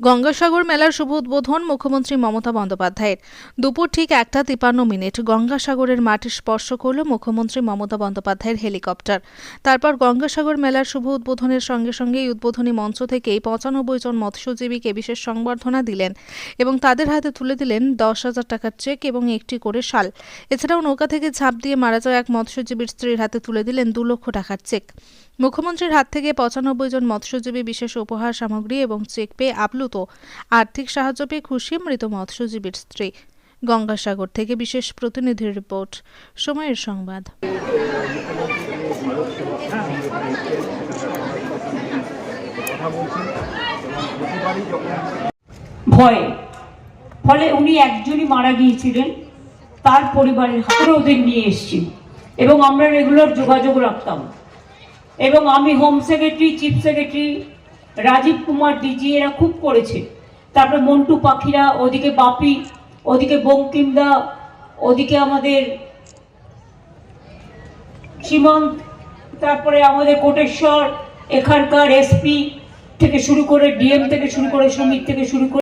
গঙ্গাসাগর মেলার শুভ উদ্বোধন মুখ্যমন্ত্রী মমতা বন্দ্যোপাধ্যায়ের। দুপুর ঠিক একটা তিপান্ন মিনিট গঙ্গাসাগরের মাঠ স্পর্শ করল মুখ্যমন্ত্রী মমতা বন্দ্যোপাধ্যায়ের হেলিকপ্টার। তারপর গঙ্গাসাগর মেলার শুভ উদ্বোধনের সঙ্গে সঙ্গেই উদ্বোধনী মঞ্চ থেকেই পঁচানব্বই জন মৎস্যজীবীকে বিশেষ সংবর্ধনা দিলেন এবং তাদের হাতে তুলে দিলেন দশ হাজার টাকার চেক এবং একটি করে শাল। এছাড়াও নৌকা থেকে ঝাঁপ দিয়ে মারা যাওয়া এক মৎস্যজীবীর স্ত্রীর হাতে তুলে দিলেন দু লক্ষ টাকার চেক। মুখ্যমন্ত্রীর হাত থেকে পঁচানব্বই জন মৎস্যজীবী বিশেষ উপহার সামগ্রী এবং চেক পেয়ে আপ্লুত আর্থিক সাহায্য পেয়ে খুশি মৃত মৎস্যজীবীর স্ত্রী। গঙ্গাসাগর থেকে বিশেষ প্রতিনিধির রিপোর্ট, সময়ের সংবাদ। ভয়ে, ফলে উনি একজনই মারা গিয়েছিলেন, তার পরিবারের হাতে ওদের নিয়ে এসছি এবং আমরা রেগুলার যোগাযোগ রাখতাম। এবং আমি home secretary chief secretary Rajeev Kumar DG এরা খুব করেছে। তারপরে মন্টু পাখিরা, ওদিকে বাপি, ওদিকে বঙ্কিমদা, ওদিকে আমাদের সীমান্ত, তারপরে আমাদের কোটেশ্বর, এখানকার এসপি থেকে শুরু করে ডিএম থেকে শুরু করে সমিত থেকে শুরু করে